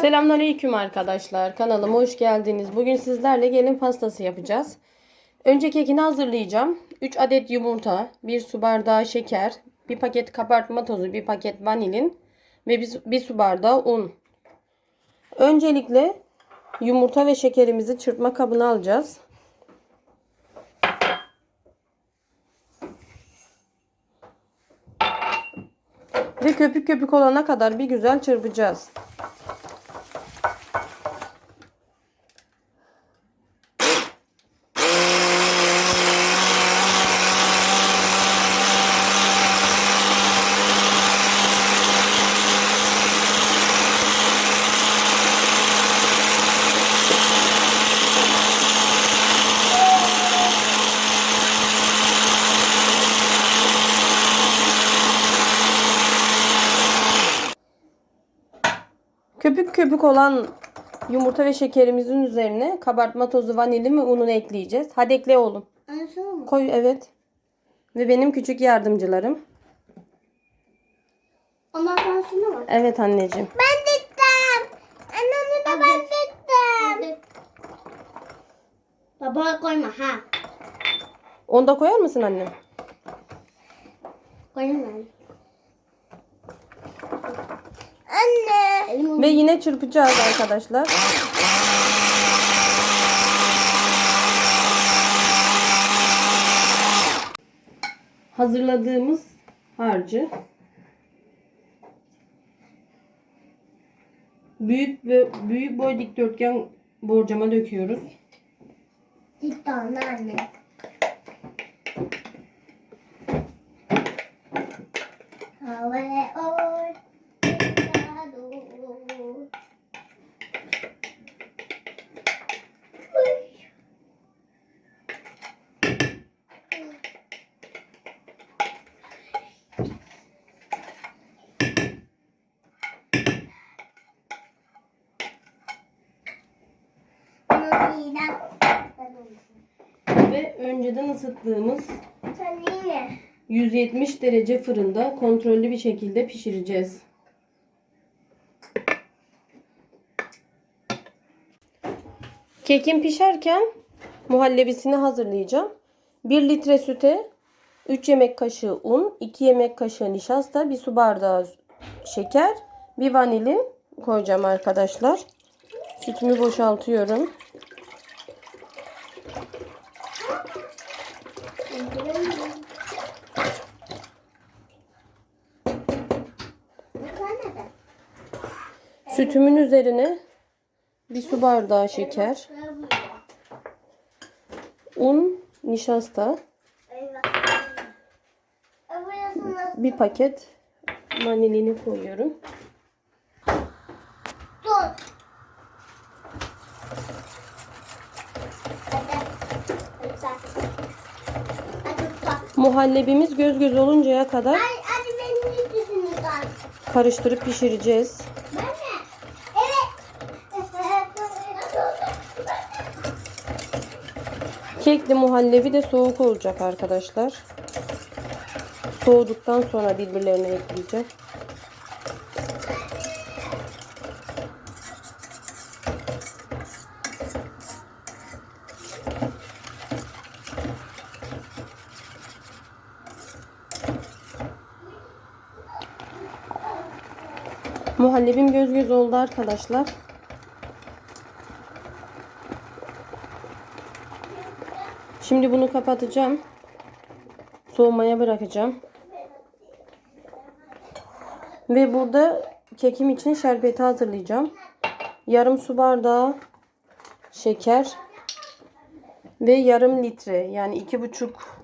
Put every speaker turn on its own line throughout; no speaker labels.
Selamünaleyküm arkadaşlar. Kanalıma hoş geldiniz. Bugün sizlerle gelin pastası yapacağız. Önce kekini hazırlayacağım. 3 adet yumurta, 1 su bardağı şeker, 1 paket kabartma tozu, 1 paket vanilin ve 1 su bardağı un. Öncelikle yumurta ve şekerimizi çırpma kabına alacağız. Ve köpük köpük olana kadar bir güzel çırpacağız. Köpük olan yumurta ve şekerimizin üzerine kabartma tozu, vanilin ve ununu ekleyeceğiz. Hadi ekle oğlum.
Anasını mı?
Koy evet. Ve benim küçük yardımcılarım.
Ondan sonrasında mı?
Evet anneciğim.
Ben diktim. Annemle de ben diktim. Baba koyma ha.
Onu da koyar mısın annem?
Koyma. Anne.
Ve yine çırpacağız arkadaşlar. Hazırladığımız harcı büyük ve büyük boy dikdörtgen borcama döküyoruz.
Dikti anne. Havaya
Ve önceden ısıttığımız
Sen yine.
170 derece fırında kontrollü bir şekilde pişireceğiz. Kekim pişerken muhallebisini hazırlayacağım. 1 litre süte 3 yemek kaşığı un, 2 yemek kaşığı nişasta, 1 su bardağı şeker, 1 vanilin koyacağım arkadaşlar. Sütümü boşaltıyorum. Sütümün üzerine bir su bardağı şeker, un, nişasta, bir paket vanilini koyuyorum. Muhallebimiz göz göz oluncaya kadar
Ay, hadi benim yüzümü kal.
karıştırıp pişireceğiz.
Ben mi? Evet.
Kekli muhallebi de soğuk olacak arkadaşlar. Soğuduktan sonra birbirlerine ekleyeceğim. Muhallebim göz göz oldu arkadaşlar. Şimdi bunu kapatacağım. Soğumaya bırakacağım. Ve burada kekim için şerbeti hazırlayacağım. Yarım su bardağı şeker ve yarım litre yani iki buçuk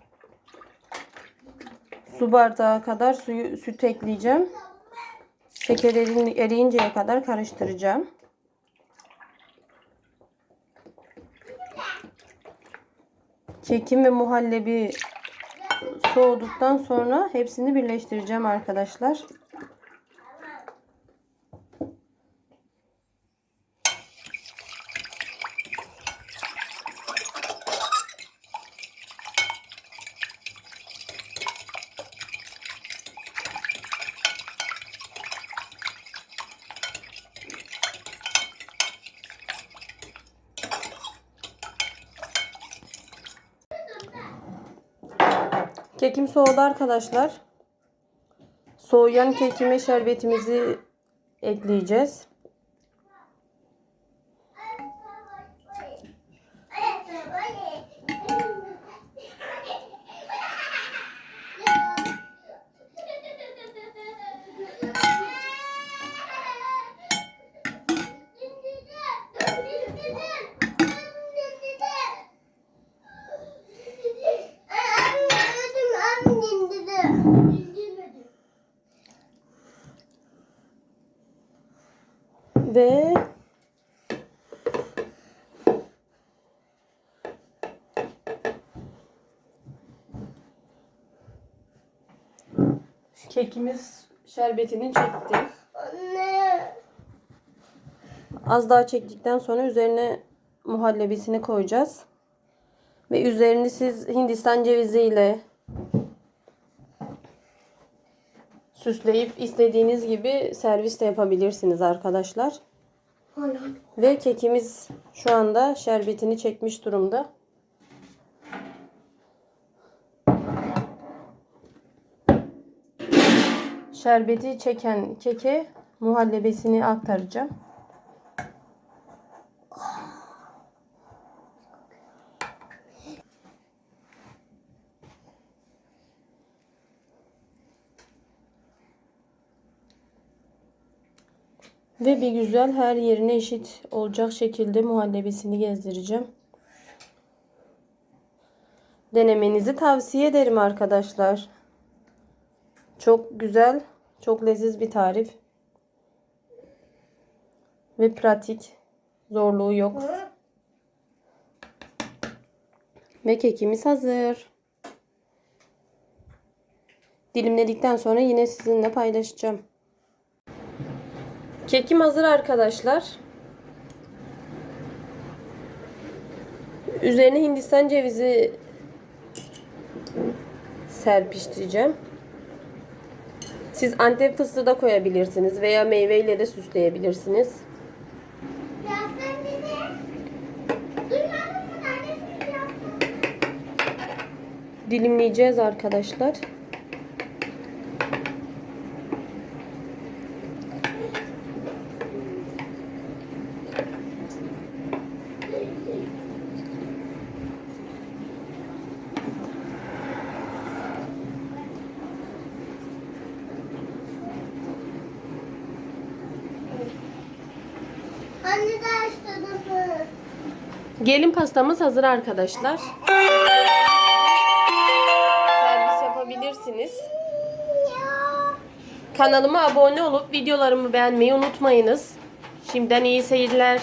su bardağı kadar suyu süt ekleyeceğim. Şeker eriyinceye kadar karıştıracağım. Kekim ve muhallebi soğuduktan sonra hepsini birleştireceğim arkadaşlar. Kekim soğudu arkadaşlar. Soğuyan kekime şerbetimizi ekleyeceğiz. Ve kekimiz şerbetini çekti. Az daha çektikten sonra üzerine muhallebisini koyacağız. Ve üzerini siz Hindistan ceviziyle süsleyip istediğiniz gibi servis de yapabilirsiniz arkadaşlar. Ve kekimiz şu anda şerbetini çekmiş durumda. Şerbeti çeken keke muhallebesini aktaracağım. Ve bir güzel her yerine eşit olacak şekilde muhallebisini gezdireceğim. Denemenizi tavsiye ederim arkadaşlar. Çok güzel, çok leziz bir tarif. Ve pratik. Zorluğu yok. Ve kekimiz hazır. Dilimledikten sonra yine sizinle paylaşacağım. Kekim hazır arkadaşlar. Üzerine Hindistan cevizi serpiştireceğim. Siz Antep fıstığı da koyabilirsiniz veya meyveyle de süsleyebilirsiniz. Dilimleyeceğiz arkadaşlar. Gelin pastamız hazır arkadaşlar. Servis yapabilirsiniz.
Ya.
Kanalıma abone olup videolarımı beğenmeyi unutmayınız. Şimdiden iyi seyirler.